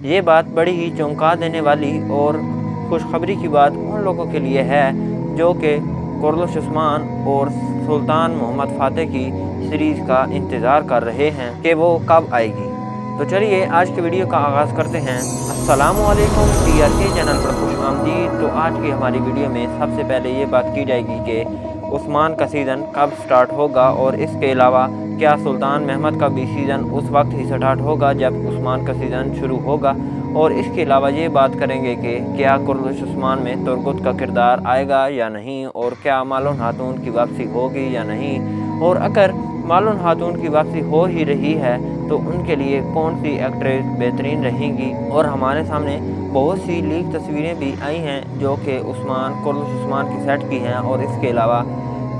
یہ بات بڑی ہی چونکا دینے والی اور خوشخبری کی بات ان لوگوں کے لیے ہے جو کہ کرلش عثمان اور سلطان محمد فاتح کی سیریز کا انتظار کر رہے ہیں کہ وہ کب آئے گی۔ تو چلیے، آج کے ویڈیو کا آغاز کرتے ہیں۔ السلام علیکم، ٹی آر کے چینل پر خوش آمدید۔ تو آج کی ہماری ویڈیو میں سب سے پہلے یہ بات کی جائے گی کہ عثمان کا سیزن کب سٹارٹ ہوگا اور اس کے علاوہ کیا سلطان محمد کا بھی سیزن اس وقت ہی سٹارٹ ہوگا جب عثمان کا سیزن شروع ہوگا؟ اور اس کے علاوہ یہ بات کریں گے کہ کیا کرلش عثمان میں ترگت کا کردار آئے گا یا نہیں؟ اور کیا مالون خاتون کی واپسی ہوگی یا نہیں؟ اور اگر مالون خاتون کی واپسی ہو ہی رہی ہے، تو ان کے لیے کون سی ایکٹریس بہترین رہیں گی؟ اور ہمارے سامنے بہت سی لیک تصویریں بھی آئی ہیں جو کہ عثمان کرلش عثمان کی سیٹ کی ہیں، اور اس کے علاوہ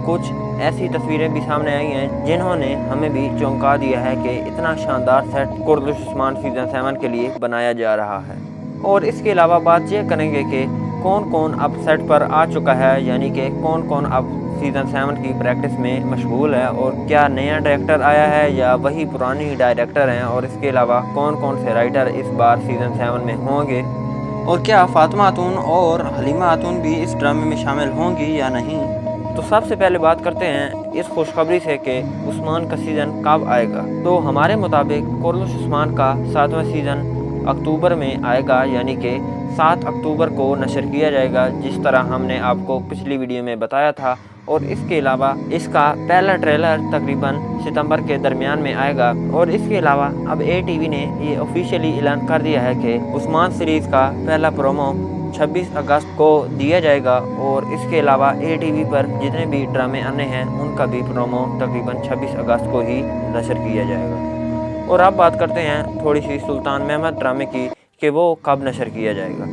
کچھ ایسی تصویریں بھی سامنے آئی ہیں جنہوں نے ہمیں بھی چونکا دیا ہے کہ اتنا شاندار set Kurulus Osman season seven کے لیے بنایا جا رہا ہے۔ اور اس کے علاوہ بات یہ کریں گے کہ کون کون اب سیٹ پر آ چکا ہے یعنی کہ کون کون اب سیزن سیون کی پریکٹس میں مشغول ہے اور کیا نیا ڈائریکٹر آیا ہے یا وہی پرانی ڈائریکٹر ہیں اور اس کے علاوہ کون کون سے رائٹر اس بار سیزن سیون میں ہوں گے؟ اور کیا فاطمہ خاتون اور حلیمہ خاتون بھی اس ڈرامے میں شامل ہوں گی یا نہیں؟ تو سب سے پہلے بات کرتے ہیں اس خوشخبری سے کہ عثمان کا سیزن کب آئے گا۔ تو ہمارے مطابق کرلش عثمان کا ساتواں سیزن اکتوبر میں آئے گا یعنی کہ سات اکتوبر کو نشر کیا جائے گا، جس طرح ہم نے آپ کو پچھلی ویڈیو میں بتایا تھا۔ اور اس کے علاوہ اس کا پہلا ٹریلر تقریباً ستمبر کے درمیان میں آئے گا۔ اور اس کے علاوہ اب اے ٹی وی نے یہ آفیشیلی اعلان کر دیا ہے کہ عثمان سیریز کا پہلا پرومو چھبیس اگست کو دیا جائے گا اور اس کے علاوہ اے ٹی وی پر جتنے بھی ڈرامے آنے ہیں، ان کا بھی پرومو تقریباً چھبیس اگست کو ہی نشر کیا جائے گا۔ اور اب بات کرتے ہیں تھوڑی سی سلطان محمد ڈرامے کی کہ وہ کب نشر کیا جائے گا۔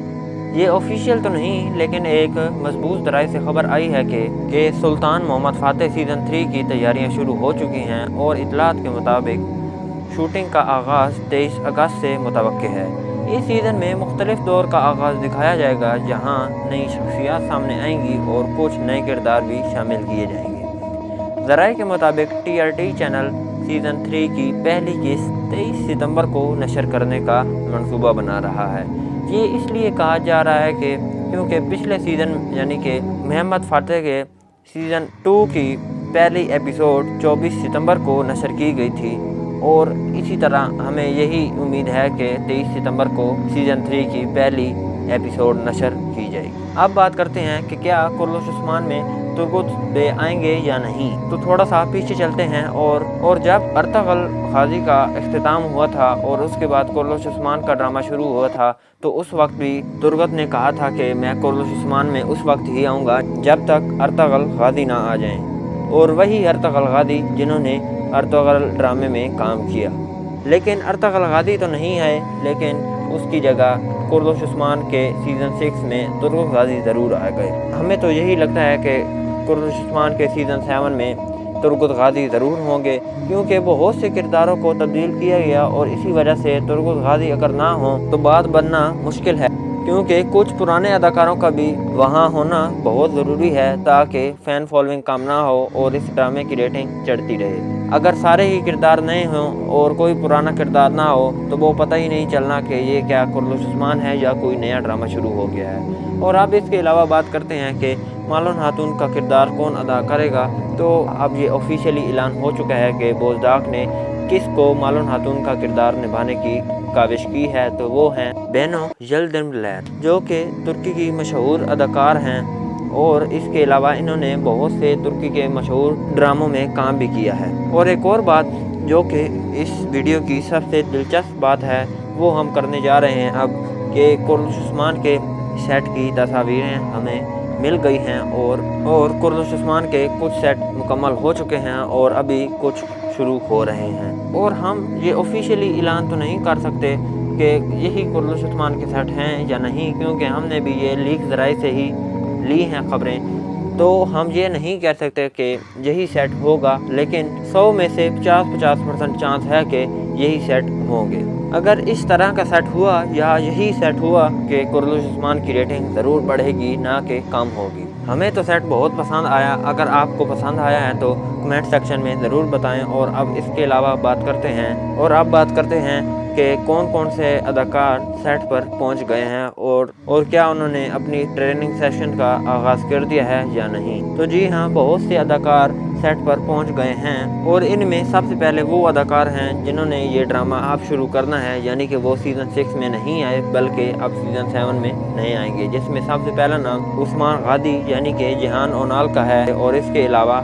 یہ آفیشیل تو نہیں، لیکن ایک مضبوط ذرائع سے خبر آئی ہے کہ کہ سلطان محمد فاتح سیزن تھری کی تیاریاں شروع ہو چکی ہیں اور اطلاعات کے مطابق شوٹنگ کا آغاز تیئیس اگست سے متوقع ہے۔ اس سیزن میں مختلف دور کا آغاز دکھایا جائے گا، جہاں نئی شخصیات سامنے آئیں گی اور کچھ نئے کردار بھی شامل کیے جائیں گے۔ ذرائع کے مطابق T R T channel season three کی پہلی قسط تیئیس ستمبر کو نشر کرنے کا منصوبہ بنا رہا ہے۔ یہ اس لیے کہا جا رہا ہے کہ کیونکہ پچھلے سیزن یعنی کہ محمد فاتح کے سیزن ٹو کی پہلی ایپیسوڈ چوبیس ستمبر کو نشر کی گئی تھی اور اسی طرح ہمیں یہی امید ہے کہ تیئیس ستمبر کو سیزن تھری کی پہلی ایپیسوڈ نشر کی جائے گی۔ اب بات کرتے ہیں کہ کیا کرلش عثمان میں ترگت بے آئیں گے یا نہیں۔ تو تھوڑا سا پیچھے چلتے ہیں اور اور جب ارتغل غازی کا اختتام ہوا تھا اور اس کے بعد کرلش عثمان کا ڈرامہ شروع ہوا تھا، تو اس وقت بھی ترگت نے کہا تھا کہ میں کرلش عثمان میں اس وقت ہی آؤں گا جب تک ارتغل غازی نہ آ جائیں۔ اور وہی ارتغل غازی جنہوں نے ارتغل ڈرامے میں کام کیا۔ لیکن ارتغل غازی تو نہیں ہے لیکن اس کی جگہ کرلش عثمان کے سیزن سکس میں ترغت غازی ضرور آ گئے۔ ہمیں تو یہی لگتا ہے کہ کرلش عثمان کے سیزن سیون میں ترگت غازی ضرور ہوں گے، کیونکہ بہت سے کرداروں کو تبدیل کیا گیا اور اسی وجہ سے ترگت غازی اگر نہ ہوں تو بات بننا مشکل ہے۔ کیونکہ کچھ پرانے اداکاروں کا بھی وہاں ہونا بہت ضروری ہے تاکہ فین فالوئنگ کم نہ ہو اور اس ڈرامے کی ریٹنگ چڑھتی رہے۔ اگر سارے ہی کردار نئے ہوں اور کوئی پرانا کردار نہ ہو، تو وہ پتہ ہی نہیں چلنا کہ یہ کیا کرلش عثمان ہے یا کوئی نیا ڈرامہ شروع ہو گیا ہے۔ اور اب اس کے علاوہ بات کرتے ہیں کہ مالون خاتون کا کردار کون ادا کرے گا۔ تو اب یہ آفیشیلی اعلان ہو چکا ہے کہ بوزداک نے کس کو مالون خاتون کا کردار نبھانے کی کاوش کی ہے تو وہ ہیں بینو یلدم لیر جو کہ ترکی کی مشہور اداکار ہیں۔ اور اس کے علاوہ انہوں نے بہت سے ترکی کے مشہور ڈراموں میں کام بھی کیا ہے۔ اور ایک اور بات جو کہ اس ویڈیو کی سب سے دلچسپ بات ہے، وہ ہم کرنے جا رہے ہیں اب کہ کرلش عثمان کے سیٹ کی تصاویریں ہمیں مل گئی ہیں اور اور کرلش عثمان کے کچھ سیٹ مکمل ہو چکے ہیں اور ابھی کچھ شروع ہو رہے ہیں۔ اور ہم یہ آفیشیلی اعلان تو نہیں کر سکتے کہ یہی کرلش عثمان کے سیٹ ہیں یا نہیں، کیونکہ ہم نے بھی یہ لیک ذرائع سے ہی لی ہیں خبریں۔ تو ہم یہ نہیں کہہ سکتے کہ یہی سیٹ ہوگا، لیکن سو میں سے پچاس پچاس پرسنٹ چانس ہے کہ یہی سیٹ ہوں گے۔ اگر اس طرح کا سیٹ ہوا یا یہی سیٹ ہوا کہ کرلش عثمان کی ریٹنگ ضرور بڑھے گی، نہ کہ کم ہوگی۔ ہمیں تو سیٹ بہت پسند آیا۔ اگر آپ کو پسند آیا ہے تو کمنٹ سیکشن میں ضرور بتائیں اور اب اس کے علاوہ بات کرتے ہیں۔ اور اب بات کرتے ہیں کہ کون کون سے اداکار سیٹ پر پہنچ گئے ہیں اور اور کیا انہوں نے اپنی ٹریننگ سیشن کا آغاز کر دیا ہے یا نہیں۔ تو جی ہاں بہت سے اداکار سیٹ پر پہنچ گئے ہیں اور ان میں سب سے پہلے وہ اداکار ہیں جنہوں نے یہ ڈرامہ اب شروع کرنا ہے یعنی کہ وہ سیزن سکس میں نہیں آئے، بلکہ اب سیزن سیون میں نہیں آئیں گے، جس میں سب سے پہلا نام عثمان غادی یعنی کہ جہان اونال کا ہے اور اس کے علاوہ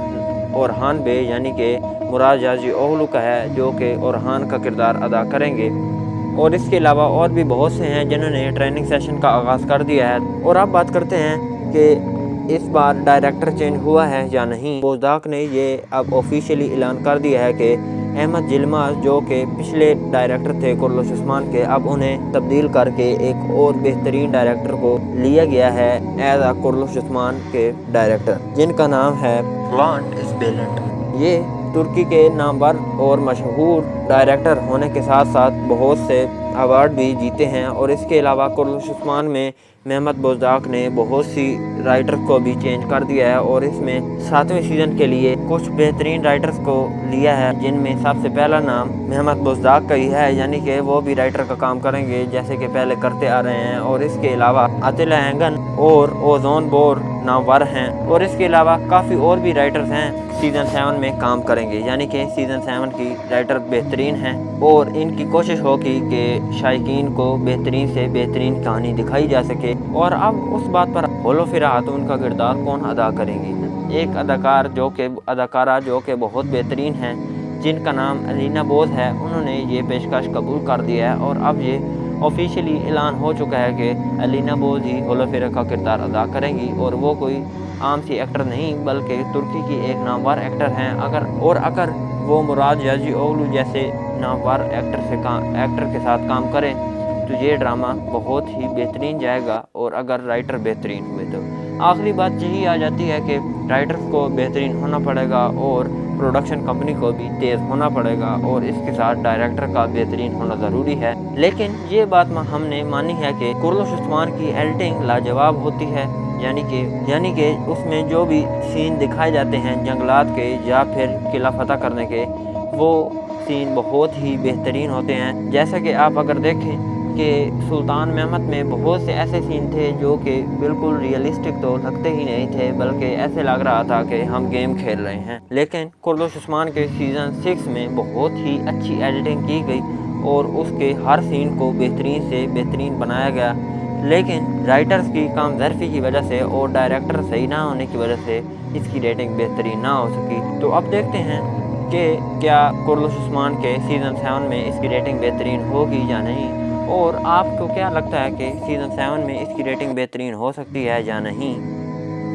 اورحان بے یعنی کہ مراد جاجی اوہلو کا ہے، جو کہ اورحان کا کردار ادا کریں گے۔ اور اس کے علاوہ اور بھی بہت سے ہیں جنہوں نے ٹریننگ سیشن کا آغاز کر دیا ہے۔ اور اب بات کرتے ہیں کہ اس بار ڈائریکٹر چینج ہوا ہے یا نہیں، بوزداق نے یہ اب آفیشیلی اعلان کر دیا ہے کہ احمد جلما جو کہ پچھلے ڈائریکٹر تھے کرلوش عثمان کے، اب انہیں تبدیل کر کے ایک اور بہترین ڈائریکٹر کو لیا گیا ہے ایز اے کرلوش عثمان کے ڈائریکٹر جن کا نام ہے پلانٹ اسبیلنٹ یہ ترکی کے نامور اور مشہور ڈائریکٹر ہونے کے ساتھ ساتھ بہت سے ایوارڈ بھی جیتے ہیں اور اس کے علاوہ کرلوش عثمان میں محمد بوزداق نے بہت سی رائٹر کو بھی چینج کر دیا ہے اور اس میں ساتویں سیزن کے لیے کچھ بہترین رائٹرز کو لیا ہے، جن میں سب سے پہلا نام محمد بوزداق کا ہی ہے یعنی کہ وہ بھی رائٹر کا کام کریں گے جیسے کہ پہلے کرتے آ رہے ہیں اور اس کے علاوہ عطل اینگن اور اوزون بور نامور ہیں اور اس کے علاوہ کافی اور بھی رائٹرز ہیں سیزن سیون میں کام کریں گے یعنی کہ سیزن سیون کی رائٹر بہترین ہیں اور ان کی کوشش ہوگی کہ شائقین کو بہترین سے بہترین کہانی دکھائی جا سکے اور اب اس بات پر ہولو فرا خاتون کا کردار کون ادا کریں گی ایک اداکار جو کہ، اداکارہ جو کہ بہت بہترین ہیں، جن کا نام علینا بوز ہے، انہوں نے یہ پیشکش قبول کر دیا ہے اور اب یہ آفیشیلی اعلان ہو چکا ہے کہ علینا بوز ہی ہولو کا کردار ادا کریں گی اور وہ کوئی عام سی ایکٹر نہیں، بلکہ ترکی کی ایک نامور ایکٹر ہیں۔ اگر اور اگر وہ مراد یاجی اوغلو جیسے نامور ایکٹر سے کام ایکٹر کے ساتھ کام کریں، تو یہ ڈرامہ بہت ہی بہترین جائے گا۔ اور اگر رائٹر بہترین ہوئے تو۔ آخری بات یہی آ جاتی ہے کہ رائٹرز کو بہترین ہونا پڑے گا اور پروڈکشن کمپنی کو بھی تیز ہونا پڑے گا اور اس کے ساتھ ڈائریکٹر کا بہترین ہونا ضروری ہے۔ لیکن یہ بات ہم نے مانی ہے کہ کرلوش عثمان کی ایڈیٹنگ لاجواب ہوتی ہے یعنی کہ یعنی کہ اس میں جو بھی سین دکھائے جاتے ہیں جنگلات کے یا پھر قلعہ فتح کرنے کے، وہ سین بہت ہی بہترین ہوتے ہیں۔ جیسا کہ آپ اگر دیکھیں کہ سلطان محمد میں بہت سے ایسے سین تھے جو کہ بالکل ریئلسٹک تو لگتے ہی نہیں تھے، بلکہ ایسے لگ رہا تھا کہ ہم گیم کھیل رہے ہیں۔ لیکن کرلوش عثمان کے سیزن سکس میں بہت ہی اچھی ایڈیٹنگ کی گئی اور اس کے ہر سین کو بہترین سے بہترین بنایا گیا۔ لیکن رائٹرز کی کام ظرفی کی وجہ سے اور ڈائریکٹر صحیح نہ ہونے کی وجہ سے اس کی ریٹنگ بہترین نہ ہو سکی۔ تو اب دیکھتے ہیں کہ کیا کرلوش عثمان کے سیزن سیون میں اس کی ریٹنگ بہترین ہوگی یا نہیں۔ اور آپ کو کیا لگتا ہے کہ سیزن سیون میں اس کی ریٹنگ بہترین ہو سکتی ہے یا نہیں؟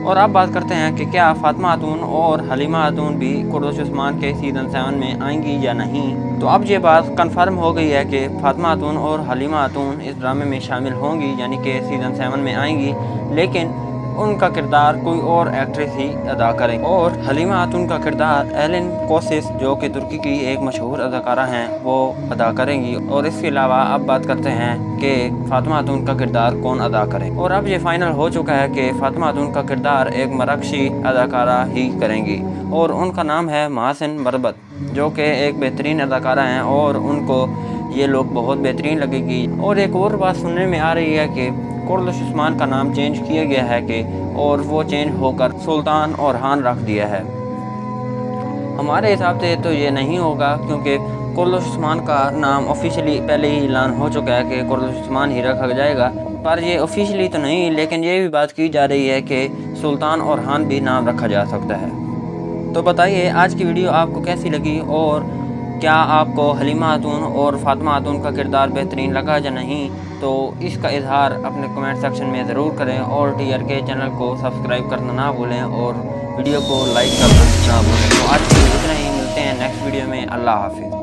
اور آپ بات کرتے ہیں کہ کیا فاطمہ خاتون اور حلیمہ خاتون بھی کرلوش عثمان کے سیزن سیون میں آئیں گی یا نہیں؟ تو اب یہ بات کنفرم ہو گئی ہے کہ فاطمہ خاتون اور حلیمہ خاتون اس ڈرامے میں شامل ہوں گی یعنی کہ سیزن سیون میں آئیں گی، لیکن ان کا کردار کوئی اور ایکٹریس ہی ادا کریں۔ اور حلیمہ خاتون کا کردار ایلن کوسس، جو کہ ترکی کی ایک مشہور اداکارہ ہیں، وہ ادا کریں گی۔ اور اس کے علاوہ اب بات کرتے ہیں کہ فاطمہ خاتون کا کردار کون ادا کرے اور اب یہ فائنل ہو چکا ہے کہ فاطمہ خاتون کا کردار ایک مراکشی اداکارہ ہی کریں گی۔ اور ان کا نام ہے محسن مربت، جو کہ ایک بہترین اداکارہ ہیں اور ان کو یہ لوگ بہت بہترین لگے گی۔ اور ایک اور بات سننے میں آ رہی ہے کہ کرلش عثمان کا نام چینج کیا گیا ہے کہ اور وہ چینج ہو کر سلطان اور ہان رکھ دیا ہے۔ ہمارے حساب سے تو یہ نہیں ہوگا کیونکہ کرلش عثمان کا نام آفیشلی پہلے ہی اعلان ہو چکا ہے کہ کرلش عثمان ہی رکھا جائے گا۔ پر یہ آفیشلی تو نہیں، لیکن یہ بھی بات کی جا رہی ہے کہ سلطان اور ہان بھی نام رکھا جا سکتا ہے۔ تو بتائیے، آج کی ویڈیو آپ کو کیسی لگی؟ اور کیا آپ کو حلیمہ خاتون اور فاطمہ خاتون کا کردار بہترین لگا یا نہیں؟ تو اس کا اظہار اپنے کمنٹ سیکشن میں ضرور کریں اور ٹی آر کے چینل کو سبسکرائب کرنا نہ بھولیں اور ویڈیو کو لائک کرنا نہ بھولیں۔ تو آج کے اتنا ہی، ملتے ہیں نیکسٹ ویڈیو میں۔ اللہ حافظ۔